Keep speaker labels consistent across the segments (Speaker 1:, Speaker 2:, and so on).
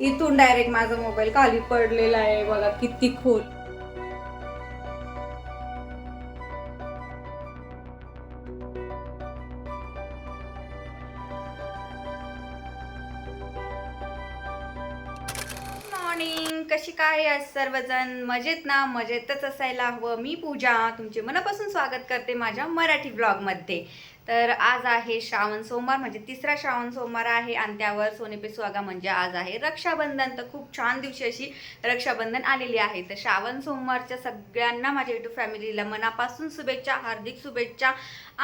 Speaker 1: इथून डायरेक्ट माझा मोबाईल खाली पडलेला आहे. बघा किती खोल. मॉर्निंग कशी काय आहे सर्वजण? मजेत ना? मजेतच असायला हवं. मी पूजा. तुमचे मनापासून स्वागत करते माझ्या मराठी ब्लॉगमध्ये तर आज आहे श्रावण सोमवार म्हणजे तिसरा श्रावण सोमवार आहे आणि त्यावर सोने पे सुहागा म्हणजे आज आहे रक्षाबंधन. तर खूप छान दिवशी अशी रक्षाबंधन आलेली आहे. तर श्रावण सोमवारच्या सगळ्यांना माझ्या युट्यूब फॅमिलीला मनापासून शुभेच्छा हार्दिक शुभेच्छा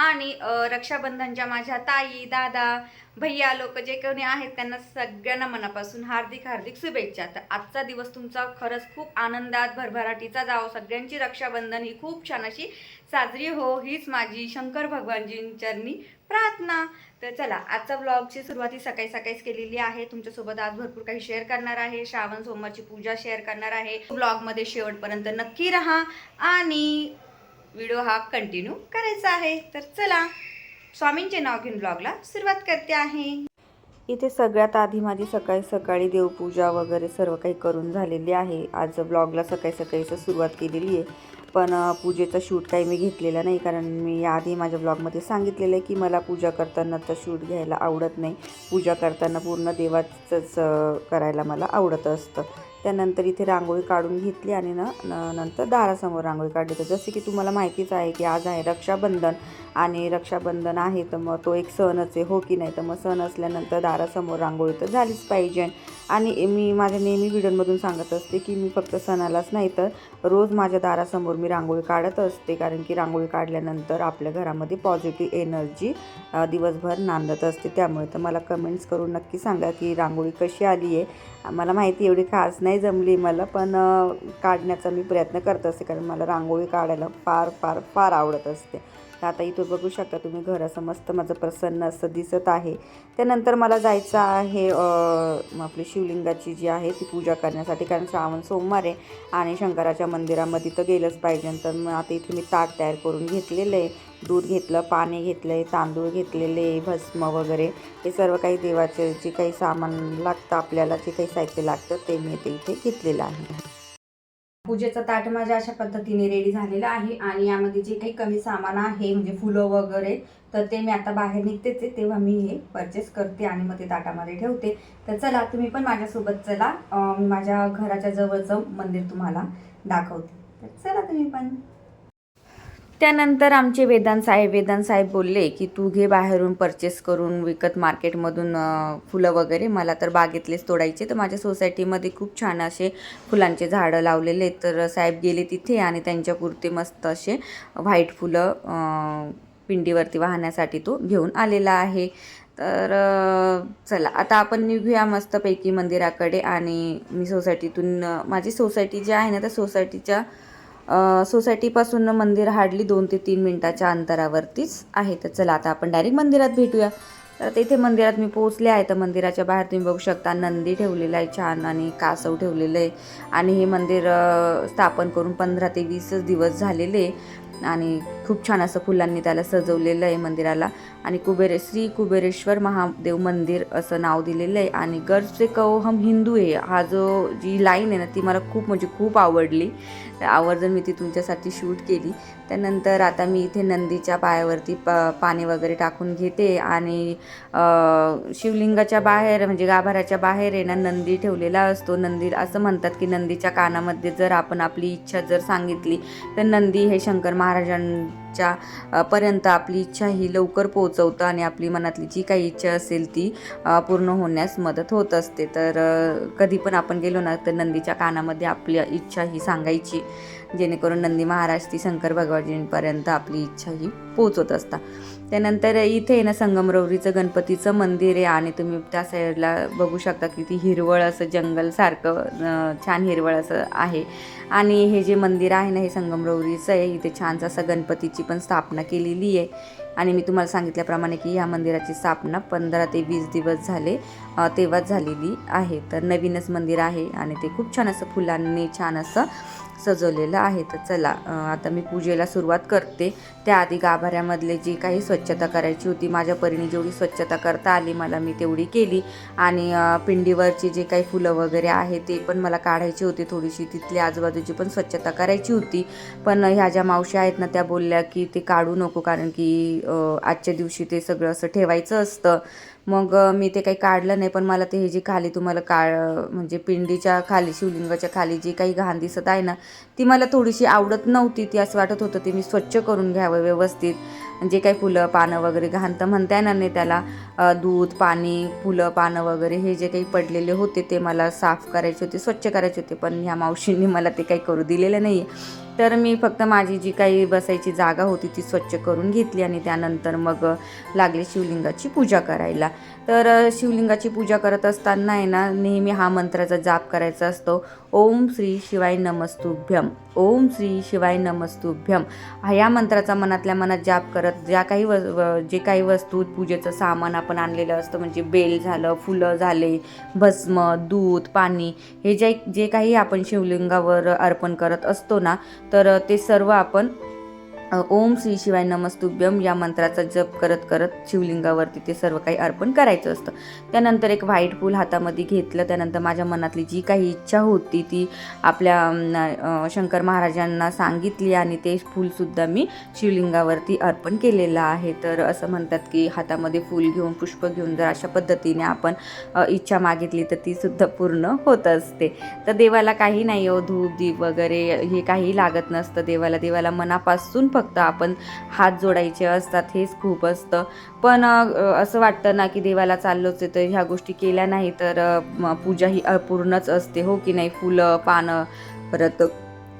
Speaker 1: आणि रक्षाबंधनच्या माझ्या ताई दादा भैया लोक जे कोणी आहेत त्यांना सगळ्यांना मनापासून हार्दिक हार्दिक शुभेच्छा. तर आजचा दिवस तुमचा खरंच खूप आनंदात भरभराटीचा जावो. सगळ्यांची रक्षाबंधन ही खूप छान अशी साजरी हो हीच माझी शंकर भगवानजींचरणी प्रार्थना. तर चला आजचा ब्लॉगची सुरुवात सकाळी सकाळीच केलेली आहे. तुमच्यासोबत आज भरपूर काही शेअर करणार आहे. श्रावण सोमवारची पूजा शेअर करणार आहे. ब्लॉगमध्ये शेवटपर्यंत नक्की राहा आणि व्हिडिओ हा कंटिन्यू करायचा आहे. तर चला स्वामींचे नाव घेऊन ब्लॉगला सुरुवात करते आहे.
Speaker 2: इथे सगळ्यात आधी माझी सकाळी सकाळी देवपूजा वगैरे सर्व काही करून झालेली आहे. आज ब्लॉगला सकाळी सकाळीच सुरुवात केलेली आहे. पण पूजेचं पूजेचा शूट काही मी घेतलेला नाही. कारण मी याआधी माझ्या ब्लॉगमध्ये सांगितलेलं आहे की मला पूजा करताना तर शूट घ्यायला आवडत नाही. पूजा करताना पूर्ण देवाचंच करायला मला आवडत असतं. त्यानंतर इथे रांगोळी काढून घेतली आणि न न- नंतर दारासमोर रांगोळी काढली. तर जसे की तुम्हाला माहितीच आहे की आज आहे रक्षाबंधन आणि रक्षाबंधन आहे तर मग तो एक सणच आहे हो की नाही? तर मग सण असल्यानंतर दारासमोर रांगोळी तर झालीच पाहिजे. आणि मी माझ्या नेहमी व्हिडिओमधून सांगत असते की मी फक्त सणालाच नाही तर रोज माझ्या दारासमोर मी रांगोळी काढत असते. कारण की रांगोळी काढल्यानंतर आपल्या घरामध्ये पॉझिटिव्ह एनर्जी दिवसभर नांदत असते. त्यामुळे तर मला कमेंट्स करून नक्की सांगा की रांगोळी कशी आली आहे. मला माहिती एवढी खास नाही जमली मला पण काढण्याचा मी प्रयत्न करत असते. कारण मला रांगोळी काढायला फार फार फार आवडत असते. तर आता इथून बघू शकता तुम्ही घर असं मस्त माझं प्रसन्न असं दिसत आहे. त्यानंतर मला जायचं आहे आपली शिवलिंगाची जी आहे ती पूजा करण्यासाठी. कारण श्रावण सोमवार आहे आणि शंकराच्या मंदिरामध्ये तर गेलंच पाहिजे. तर मग आता इथे मी ताट तयार करून घेतलेलं आहे. दूध घेतलं पाणी घेतलं आहे तांदूळ घेतलेले भस्म वगैरे. हे सर्व काही देवाचे जे काही सामान लागतं आपल्याला जे काही साहित्य लागतं ते मी ते इथे घेतलेलं आहे.
Speaker 1: पूजेचं ताट माझ्या अशा पद्धतीने रेडी झालेलं आहे आणि यामध्ये जे काही कमी सामान आहे म्हणजे फुलं वगैरे तर ते मी आता बाहेर निघतेच तेव्हा मी हे परचेस करते आणि मग ते ताटामध्ये ठेवते. तर चला तुम्ही पण माझ्यासोबत चला. मी माझ्या घराच्या जवळचं मंदिर तुम्हाला दाखवते. तर चला तुम्ही पण.
Speaker 2: त्यानंतर आमचे वेदांत साहेब वेदांत साहेब बोलले की तू घे बाहेरून परचेस करून विकत मार्केटमधून फुलं वगैरे. मला तर बागेतलेच तोडायचे. तर माझ्या सोसायटीमध्ये खूप छान असे फुलांचे झाडं लावलेले तर साहेब गेले तिथे आणि त्यांच्यापुरते मस्त असे व्हाईट फुलं पिंडीवरती वाहण्यासाठी तो घेऊन आलेला आहे. तर चला आता आपण निघूया मस्तपैकी मंदिराकडे आणि मी सोसायटीतून माझी सोसायटी जी आहे ना त्या सोसायटीच्या सोसायटीपासून मंदिर हार्डली दोन ते तीन मिनटाच्या अंतरावरतीच आहे. तर चला आता आपण डायरेक्ट मंदिरात भेटूया. तर तिथे मंदिरात मी पोहोचले आहे. तर मंदिराच्या बाहेर तुम्ही बघू शकता नंदी ठेवलेलं आहे छान आणि कासव ठेवलेलं आहे. आणि हे मंदिर स्थापन करून पंधरा ते वीसच दिवस झालेले आणि खूप छान असं फुलांनी त्याला सजवलेलं आहे मंदिराला. आणि कुबेरे श्री कुबेरेश्वर महादेव मंदिर असं नाव दिलेलं आहे. आणि गर्भ से कहो हम हिंदू आहे हा जो जी लाईन आहे ना ती मला खूप म्हणजे खूप आवडली. आवर्जून मी ती तुमच्यासाठी शूट केली. त्यानंतर आता मी इथे नंदीच्या पायावरती प पाणी वगैरे टाकून घेते. आणि शिवलिंगाच्या बाहेर म्हणजे गाभाऱ्याच्या बाहेर आहे ना नंदी ठेवलेला असतो. नंदी असं म्हणतात की नंदीच्या कानामध्ये जर आपण आपली इच्छा जर सांगितली तर नंदी हे शंकर महाराजां च्या पर्यंत आपली इच्छा ही लवकर पोहोचवतं आणि आपली मनातली जी काही इच्छा असेल ती पूर्ण होण्यास मदत होत असते. तर कधी पण आपण गेलो ना तर नंदीच्या कानामध्ये आपली इच्छा ही सांगायची. जेणेकरून नंदी महाराज ती शंकर भगवानजींपर्यंत आपली इच्छा ही पोचवत असतात त्यानंतर इथे आहे ना संगमरवरीचं गणपतीचं मंदिर आहे आणि तुम्ही त्या साईडला बघू शकता की ती हिरवळ असं जंगलसारखं छान हिरवळ असं आहे. आणि हे जे मंदिर आहे ना हे संगमरवरीचं आहे. इथे छानसं असं गणपतीची पण स्थापना केलेली आहे. आणि मी तुम्हाला सांगितल्याप्रमाणे की ह्या मंदिराची स्थापना पंधरा ते वीस दिवस झाले तेव्हाच झालेली आहे. तर नवीनच मंदिर आहे आणि ते खूप छान असं फुलांनी छान असं सजवलेलं आहे. तर चला आता मी पूजेला सुरुवात करते. त्याआधी गाभाऱ्यामधले जी काही स्वच्छता करायची होती माझ्या परीने जेवढी स्वच्छता करता आली मला मी तेवढी केली. आणि पिंडीवरची जे काही फुलं वगैरे आहे ते पण मला काढायची होती थोडीशी. तिथली आजूबाजूची पण स्वच्छता करायची होती. पण ह्या ज्या मावशी आहेत ना त्या बोलल्या की ते काढू नको कारण की आजच्या दिवशी ते सगळं असं ठेवायचं असतं. मग मी ते काही काढलं नाही पण मला ते हे जी खाली तुम्हाला का म्हणजे पिंडीच्या खाली शिवलिंगाच्या खाली जी काही घाण दिसत आहे ना ती मला थोडीशी आवडत नव्हती. ती असं वाटत होतं ते मी स्वच्छ करून घ्यावं व्यवस्थित. जे काही फुलं पानं वगैरे घाण तर म्हणता येणार नाही त्याला. दूध पाणी फुलं पानं वगैरे हे जे काही पडलेले होते ते मला साफ करायचे होते स्वच्छ करायचे होते पण ह्या मावशींनी मला ते काही करू दिलेलं नाही आहे तर मी फक्त माझी जी काही बसायची जागा होती ती स्वच्छ करून घेतली आणि त्यानंतर मग लागले शिवलिंगाची पूजा करायला. तर शिवलिंगाची पूजा करत असताना आहे ना नेहमी हा मंत्राचा जाप करायचा असतो. ओम श्री शिवाय नमस्तुभ्यम. ओम श्री शिवाय नमस्तुभ्यम. हा या मंत्राचा मनातल्या मनात जाप करत ज्या काही व व- जे काही वस्तू पूजेचं सामान आपण आणलेलं असतं म्हणजे बेल झालं फुलं झाले भस्म दूध पाणी हे जे जे काही आपण शिवलिंगावर अर्पण करत असतो ना तर ते सर्व आपण ओम श्री शिवाय नमस्तुभ्यम या मंत्राचा जप करत करत शिवलिंगावरती ते सर्व काही अर्पण करायचं असतं. त्यानंतर एक व्हाईट फूल हातामध्ये घेतलं त्यानंतर माझ्या मनातली जी काही इच्छा होती ती आपल्या शंकर महाराजांना सांगितली आणि ते फूलसुद्धा मी शिवलिंगावरती अर्पण केलेलं आहे. तर असं म्हणतात की हातामध्ये फूल घेऊन पुष्प घेऊन जर अशा पद्धतीने आपण इच्छा मागितली तर ती सुद्धा पूर्ण होत असते. तर देवाला काही नाही हो धूप दीप वगैरे हे काही लागत नसतं. देवाला देवाला मनापासून फक्त आपण हात जोडायचे असतात हेच खूप असतं. पण असं वाटतं ना की देवाला चाललोच आहे तर ह्या गोष्टी केल्या नाही तर पूजा ही अपूर्णच असते हो की नाही? फुलं पानं परत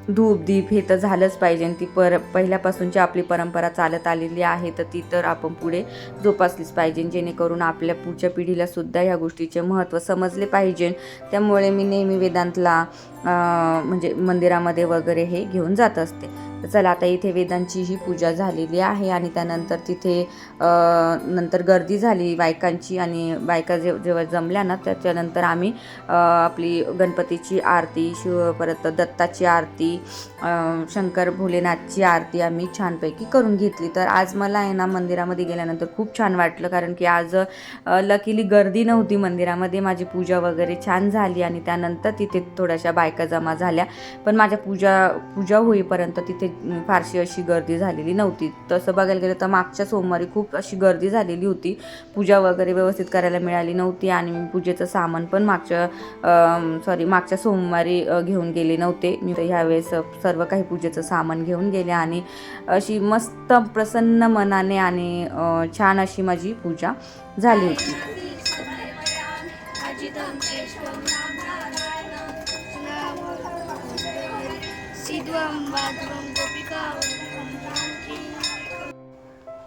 Speaker 2: धूप दीप हे तर झालंच पाहिजे. आणि ती पर पहिल्यापासूनची आपली परंपरा चालत आलेली आहे तर ती तर आपण पुढे जोपासलीच पाहिजे. जेणेकरून आपल्या पुढच्या पिढीला सुद्धा ह्या गोष्टीचे महत्त्व समजले पाहिजे. त्यामुळे मी नेहमी वेदांतला म्हणजे मंदिरामध्ये वगैरे हे घेऊन जात असते. तर चला आता इथे वेदांची ही पूजा झालेली आहे आणि त्यानंतर तिथे नंतर गर्दी झाली बायकांची आणि बायका जे जेव्हा जमल्या ना त्याच्यानंतर आम्ही आपली गणपतीची आरती शिव परत दत्ताची आरती शंकर भोलेनाथची आरती आम्ही छानपैकी करून घेतली. तर आज मला आहे ना मंदिरामध्ये गेल्यानंतर खूप छान वाटलं कारण की आज लकीली गर्दी नव्हती मंदिरामध्ये. माझी पूजा वगैरे छान झाली आणि त्यानंतर तिथे थोड्याशा बायका जमा झाल्या. पण माझ्या पूजा पूजा होईपर्यंत तिथे फारशी अशी गर्दी झालेली नव्हती. तसं बघायला गेलं तर मागच्या सोमवारी खूप अशी गर्दी झालेली होती. पूजा वगैरे व्यवस्थित करायला मिळाली नव्हती आणि पूजेचं सामान पण मागच्या सॉरी मागच्या सोमवारी घेऊन गेले नव्हते. मी तर ह्यावेळेस सर्व काही पूजेचं सामान घेऊन गेले आणि अशी मस्त प्रसन्न मनाने आणि छान अशी माझी पूजा झाली होती.
Speaker 3: सिद्वं वाद्वं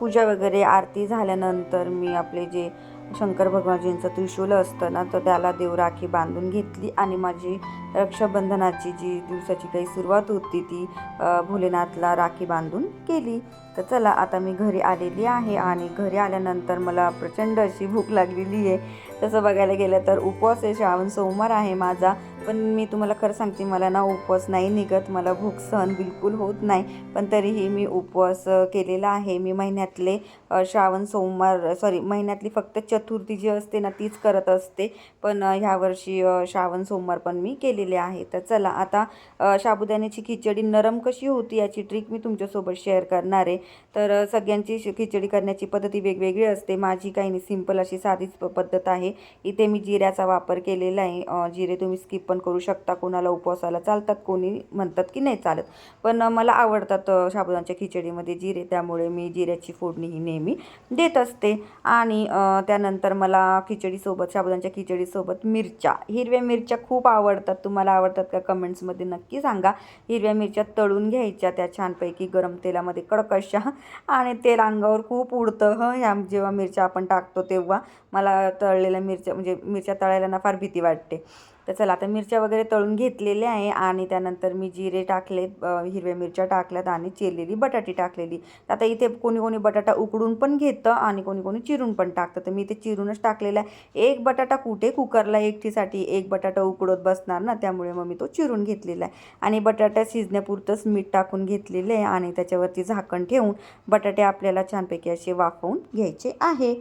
Speaker 2: पूजा वगैरे आरती झाल्यानंतर मी आपले जे शंकर भगवानजींचं त्रिशूल असतं ना तर त्याला देव राखी बांधून घेतली आणि माझी रक्षाबंधनाची जी दिवसाची काही सुरुवात होती ती भोलेनाथला राखी बांधून केली. तर चला आता मी घरी आलेली आहे आणि घरी आल्यानंतर मला प्रचंड अशी भूक लागलेली आहे. तसं बघायला गेलं तर उपवास आहे. श्रावण सोमवार आहे माझा. पण मी तुम्हाला खरं सांगते मला ना उपवास नाही निघत मला भूक सहन बिलकुल होत नाही. पण तरीही मी उपवास केलेला आहे. मी महिन्यातले श्रावण सोमवार सॉरी महिन्यातली फक्त चतुर्थी जी असते ना तीच करत असते. पण ह्यावर्षी ह्या वर्षी श्रावण सोमवार पण मी केलेले आहे. तर चला आता साबुदाण्याची खिचडी नरम कशी होती याची ट्रिक मी तुमच्यासोबत शेअर करणार आहे. तर सगळ्यांची श- खिचडी करण्याची पद्धती वेगवेगळी असते. माझी काही नाही सिंपल अशी साधीच पद्धत आहे. इथे मी जिऱ्याचा वापर केलेला आहे. जिरे तुम्ही स्किप पण करू शकता. कोणाला उपवासाला चालतात कोणी म्हणतात की नाही चालत. पण मला आवडतात अ, साबुदाण्याच्या खिचडीमध्ये जिरे. त्यामुळे मी जिऱ्याची फोडणी ही नेहमी देत असते. आणि त्यानंतर मला खिचडीसोबत साबुदाण्याच्या खिचडीसोबत मिरच्या. हिरव्या मिरच्या खूप आवडतात. तुम्हाला आवडतात का कमेंट्समध्ये नक्की सांगा. हिरव्या मिरच्या तळून घ्यायच्या. त्या छानपैकी गरम तेलामध्ये कडकशा आणि तेल अंगावर खूप उडतं. हं ह्या जेव्हा मिरच्या आपण टाकतो तेव्हा मला तळलेल्या मिरच्या म्हणजे मिरच्या तळायला ना फार भीती वाटते.
Speaker 4: तर चला आता मिरच्या वगैरे तळून घेतलेल्या आहे आणि त्यानंतर मी जिरे टाकले हिरव्या मिरच्या टाकल्यात आणि चिरलेली बटाटी टाकलेली. तर आता इथे कोणी कोणी बटाटा उकडून पण घेतं आणि कोणी कोणी चिरून पण टाकतं. तर मी इथे चिरूनच टाकलेला आहे. एक बटाटा कुठे कुकरला एकटीसाठी एक बटाटा उकडत बसणार ना त्यामुळे मग मी तो चिरून घेतलेला आहे. आणि बटाटा शिजण्यापुरतंच मीठ टाकून घेतलेलं आहे आणि त्याच्यावरती झाकण ठेवून बटाटे आपल्याला छानपैकी असे वाफवून घ्यायचे आहे.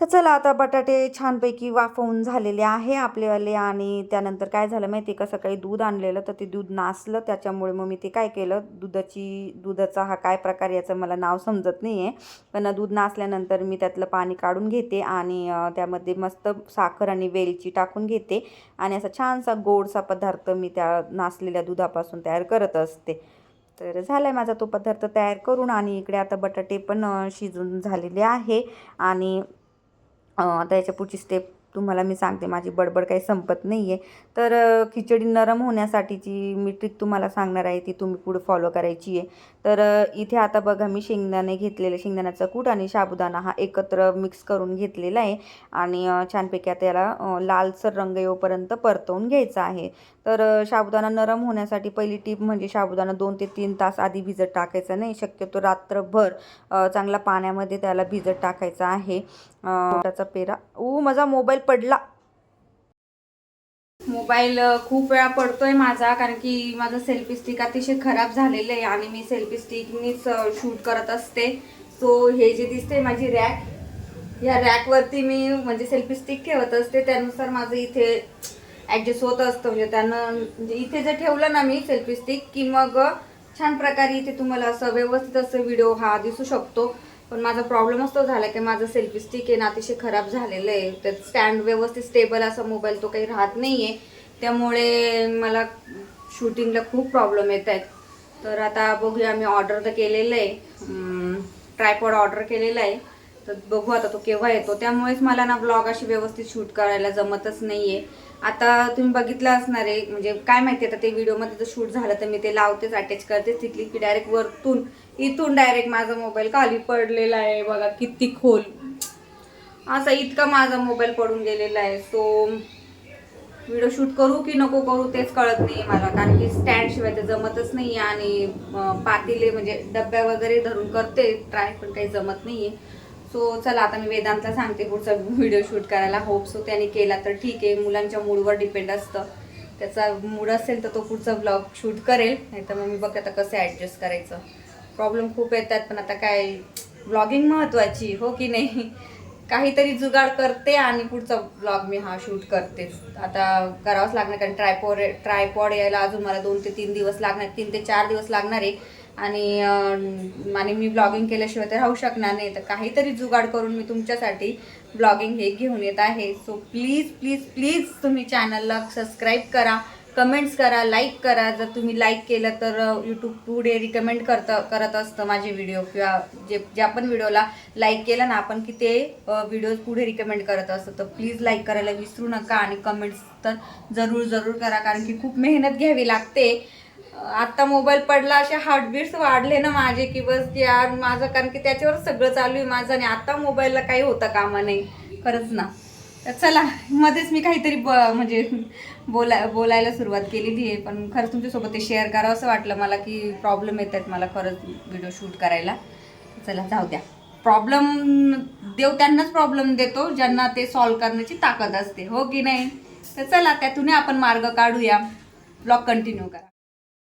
Speaker 4: तर चला आता बटाटे छानपैकी वाफवून झालेले आहे आपलेवाले आणि त्यानंतर काय झालं माहिती आहे का? सकाळी दूध आणलेलं तर ते दूध नासलं. त्याच्यामुळे मग मी ते काय केलं? दुधाची दुधाचा हा काय प्रकार याचं मला नाव समजत नाही आहे पण दूध नासल्यानंतर मी त्यातलं पाणी काढून घेते आणि त्यामध्ये मस्त साखर आणि वेलची टाकून घेते. आणि असा छानसा गोडसा पदार्थ मी त्या नासलेल्या दुधापासून तयार करत असते. तर झाला आहे माझा तो पदार्थ तयार करून आणि इकडे आता बटाटे पण शिजून झालेले आहे. आणि आता याच्या पुढची स्टेप तुम्हाला मी सांगते माझी बडबड काही संपत नाही आहे तर खिचडी नरम होण्यासाठीची मी ट्रिक तुम्हाला सांगणार आहे ती तुम्ही पुढे फॉलो करायची आहे. तर इथे आता बघा मी शेंगदाणे घेतलेले शेंगदाण्याचा कूट आणि साबुदाणा हा एकत्र मिक्स करून घेतलेला आहे. आणि छानपैकी आता याला लालसर रंग येऊपर्यंत परतवून घ्यायचा आहे. तर साबुदाणा नरम होण्यासाठी पहिली टीप म्हणजे साबुदाणा दोन ते तीन तास आधी भिजत टाकायचा नाही. शक्यतो रात्रभर चांगला पाण्यामध्ये त्याला भिजत टाकायचा आहे. त्याचा पेरा. ऊ माझा मोबाईल पडला.
Speaker 2: मोबाईल खूप वेळा पडतोय माझा कारण की माझं सेल्फी स्टिक अतिशय खराब झालेलं आहे आणि मी सेल्फी स्टिकनीच शूट करत असते. सो हे जे दिसते माझी रॅक या रॅकवरती मी म्हणजे सेल्फी स्टिक ठेवत असते. त्यानुसार माझं इथे ॲडजस्ट होत असतं. म्हणजे त्यानं म्हणजे इथे जर ठेवलं ना मी सेल्फी स्टिक की मग छान प्रकारे इथे तुम्हाला असं व्यवस्थित असं व्हिडिओ हा दिसू शकतो. पण माझा प्रॉब्लेमच तो झाला की माझं सेल्फी स्टिक आहे ना अतिशय खराब झालेलं आहे. त्यात स्टँड व्यवस्थित स्टेबल असा मोबाईल तो काही राहत नाही आहे त्यामुळे मला शूटिंगला खूप प्रॉब्लेम येत आहेत. तर आता बघूया मी ऑर्डर तर केलेलं आहे. ट्रायपॉड ऑर्डर केलेला आहे. तर बघू आता तो केव्हा येतो. त्यामुळेच मला ना ब्लॉग अशी व्यवस्थित शूट करायला जमतच नाही आहे आता तुम्ही बघितलं असणार आहे म्हणजे काय माहिती आता ते व्हिडिओमध्ये जर शूट झालं तर मी ते लावतेच अटॅच करते तिथली की डायरेक्ट वरतून. इथून डायरेक्ट माझा मोबाईल खाली पडलेला आहे. बघा किती खोल. असा इतका माझा मोबाईल पडून गेलेला आहे. सो व्हिडिओ शूट करू की नको करू तेच कळत नाही मला. कारण की स्टँडशिवाय ते जमतच नाही आणि पातीले म्हणजे डब्या वगैरे धरून करते ट्राय पण काही जमत नाही आहे सो चला आता मी वेदांतला सांगते पुढचा व्हिडिओ शूट करायला. होप सो त्याने केला तर ठीक आहे. मुलांच्या मूडवर डिपेंड असतं. त्याचा मूड असेल तर तो पुढचा ब्लॉग शूट करेल. नाही तर मग मी बघ आता कसं ॲडजस्ट करायचं. प्रॉब्लेम खूप येतात पण आता काय ब्लॉगिंग महत्त्वाची हो की नाही? काहीतरी जुगाड करते आणि पुढचा ब्लॉग मी हा शूट करते आता करावंच लागणार कारण ट्रायपॉड ट्रायपॉड यायला अजून मला दोन ते तीन दिवस लागणार तीन ते चार दिवस लागणार आहे. आणि आणि मी ब्लॉगिंग केल्याशिवाय तर राहू शकणार नाही. तर काहीतरी जुगाड करून मी तुमच्यासाठी ब्लॉगिंग हे घेऊन येत आहे. सो प्लीज प्लीज प्लीज तुम्ही चॅनलला सबस्क्राईब करा. कमेंट्स करा लाईक करा. जर तुम्ही लाईक केलं तर यूट्यूब पुढे रिकमेंड करतं करत असतं माझे व्हिडिओ किंवा जे ज्या पण व्हिडिओला लाईक केलं ना आपण की ते व्हिडिओज पुढे रिकमेंड करत असतं. तर प्लीज लाईक करायला विसरू नका आणि कमेंट्स तर जरूर जरूर करा. कारण की खूप मेहनत घ्यावी लागते. आत्ता मोबाईल पडला असे हार्टबीट्स वाढले ना माझे की बस की यार माझं कारण की त्याच्यावर सगळं चालू आहे माझं आणि आत्ता मोबाईलला काही होतं कामा नाही खरंच ना. तर चला मध्येच मी काहीतरी ब म्हणजे बोला बोलायला सुरुवात केलेली आहे पण खरंच तुमच्यासोबत ते शेअर करावं असं वाटलं मला की प्रॉब्लेम येत आहेत मला खरंच व्हिडिओ शूट करायला. चला जाऊ द्या. प्रॉब्लेम देव त्यांनाच प्रॉब्लेम देतो ज्यांना ते सॉल्व करण्याची ताकद असते हो की नाही? तर चला त्यातूनही आपण मार्ग काढूया. ब्लॉग कंटिन्यू करा.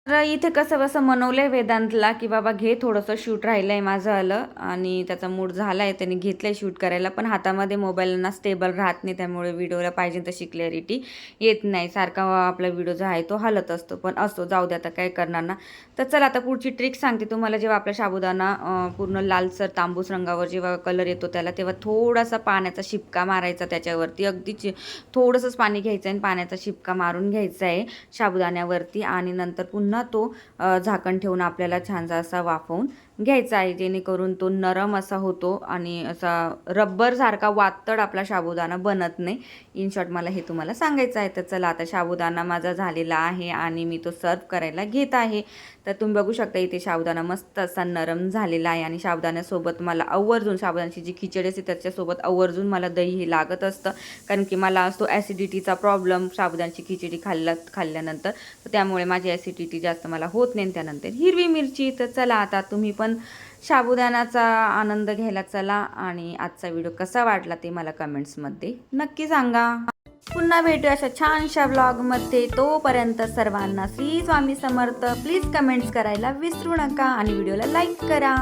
Speaker 4: तर इथे कसं कसं मनवलंय वेदांतला की बाबा घे थोडंसं शूट राहिलंय माझं आलं आणि त्याचा मूड झालाय त्याने घेतलंय शूट करायला पण हातामध्ये मोबाईलना स्टेबल राहत नाही त्यामुळे व्हिडिओला पाहिजे तशी क्लॅरिटी येत नाही. सारखा आपला व्हिडिओ जो आहे तो हलत असतो पण असतो जाऊ दे आता काय करणार ना. तर चला आता पुढची ट्रिक सांगते तुम्हाला. जेव्हा आपला साबुदाणा पूर्ण लालसर तांबूस रंगावर जेव्हा कलर येतो त्याला तेव्हा थोडासा पाण्याचा शिपका मारायचा त्याच्यावरती. अगदीच थोडंसंच पाणी घ्यायचं आहे आणि पाण्याचा शिपका मारून घ्यायचा आहे साबुदाण्यावरती आणि नंतर पुन्हा तो झाकण ठेवून आपल्याला छानसा असा वाफवून
Speaker 2: घ्यायचा आहे. जेणेकरून तो नरम असा होतो आणि असा रब्बरसारखा वातड आपला साबुदाणा बनत नाही. इन शॉर्ट मला हे तुम्हाला सांगायचं आहे. तर चला आता साबुदाणा माझा झालेला आहे आणि मी तो सर्व करायला घेत आहे. तर तुम्ही बघू शकता इथे साबुदाणा मस्त असा नरम झालेला आहे आणि साबुदाण्यासोबत मला आवर्जून साबुदाण्याची जी खिचडी असते त्याच्यासोबत आवर्जून मला दही हे लागत असतं. कारण की मला असतो ॲसिडिटीचा प्रॉब्लेम साबुदाण्याची खिचडी खाल्ला खाल्ल्यानंतर. तर त्यामुळे माझी ॲसिडिटी जास्त मला होत नाही त्यानंतर हिरवी मिरची. तर चला आता तुम्ही पण साबुदाण्याचा आनंद घ्यायला चला आणि आजचा व्हिडिओ कसा वाटला ते मला कमेंट्समध्ये नक्की सांगा. पुन्हा भेटू अशा छानशा ब्लॉगमध्ये तोपर्यंत सर्वांना श्री स्वामी समर्थ. प्लीज कमेंट्स करायला विसरू नका आणि व्हिडिओला लाईक करा.